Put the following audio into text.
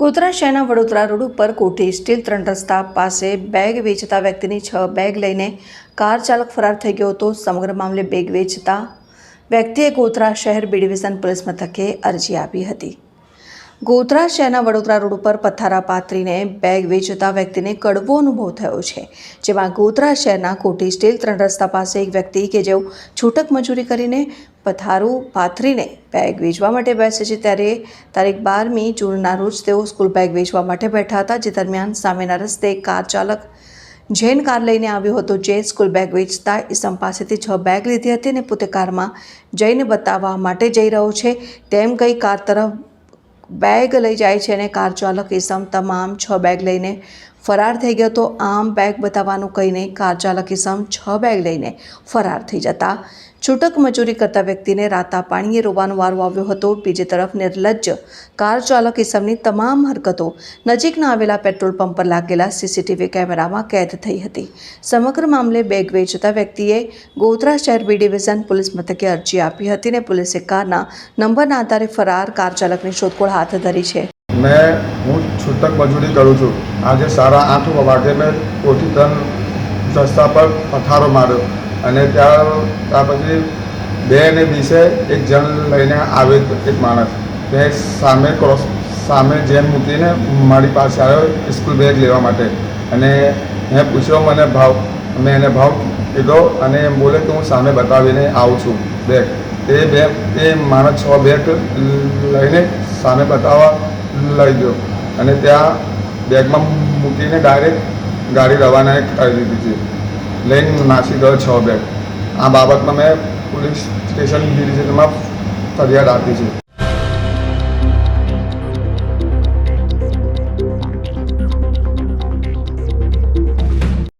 ગોધરા શહેરના વડોદરા રોડ ઉપર કોઠી સ્ટીલ ત્રણ રસ્તા પાસે બેગ વેચતા વ્યક્તિની છ બેગ લઈને કાર ચાલક ફરાર થઈ ગયો હતો. સમગ્ર મામલે બેગ વેચતા વ્યક્તિએ ગોધરા શહેર બી ડિવિઝન પોલીસ મથકે અરજી આપી હતી. ગોધરા શહેરના વડોદરા રોડ ઉપર પથ્થારા પાથરીને બેગ વેચતા વ્યક્તિને કડવો અનુભવ થયો છે, જેમાં ગોધરા શહેરના કોટી સ્ટીલ ત્રણ રસ્તા પાસે એક વ્યક્તિ કે જેઓ છૂટક મજૂરી કરીને પથારું પાથરીને બેગ વેચવા માટે બેસે છે ત્યારે તારીખ બારમી જૂનના રોજ તેઓ સ્કૂલ બેગ વેચવા માટે બેઠા હતા, જે દરમિયાન સામેના રસ્તે કાર ચાલક જૈન કાર લઈને આવ્યો હતો, જે સ્કૂલ બેગ વેચતા ઈસમ પાસેથી છ બેગ લીધી હતી અને પોતે કારમાં જઈને બતાવવા માટે જઈ રહ્યો છે. તેમ કઈ કાર તરફ બેગ લઈ જાય છે અને કાર ચાલક ઈસમ તમામ છ બેગ લઈને ફરાર થઈ ગયો તો આમ બેગ બતાવવાનું કહીને કાર ચાલક ઈસમ છ બેગ લઈને ફરાર થઈ જતા. છૂટક મજૂરી કરતા વ્યક્તિને રાતા પાણીએ રોવાનો વારો આવ્યો હતો. બીજી તરફ નિર્લજ્જ કાર ચાલક ઈસમની તમામ હરકતો નજીકના આવેલા પેટ્રોલ પંપ પર લાગેલા સીસીટીવી કેમેરામાં કેદ થઈ હતી. સમગ્ર મામલે બેગ વેચતા વ્યક્તિએ ગોધરા શહેર બી ડિવિઝન પોલીસ મથકે અરજી આપી હતી અને પોલીસે કારના નંબરના આધારે ફરાર કાર ચાલકની શોધખોળ હાથ ધરી છે. મેં હું છૂટક મજૂરી કરું છું. આજે સાડા આઠ વાગે મેં કોઠી ત્રણ રસ્તા પર પથારો માર્યો અને ત્યાં ત્યાં પછી બે ને વીસે એક જણ લઈને આવે એક માણસ. તે સામે ક્રોસ, સામે જેમ મૂકીને મારી પાસે આવ્યો સ્કૂલ બેગ લેવા માટે. અને મેં પૂછ્યો, મને ભાવ, મેં એને ભાવ કીધો અને એમ બોલે કે હું સામે બતાવીને આવું છું બેગ. તે બે, તે માણસ છ બેગ લઈને સામે બતાવવા લઈ ગયો. અને ત્યાં બેગમાં મૂકીને ડાયરેક્ટ ગાડી રવાના કરી દીધી છે. લઈને નાસી ગયો છ બેગ. આ બાબતમાં મેં પોલીસ સ્ટેશન ડિવિઝનમાં ફરિયાદ આપી છે.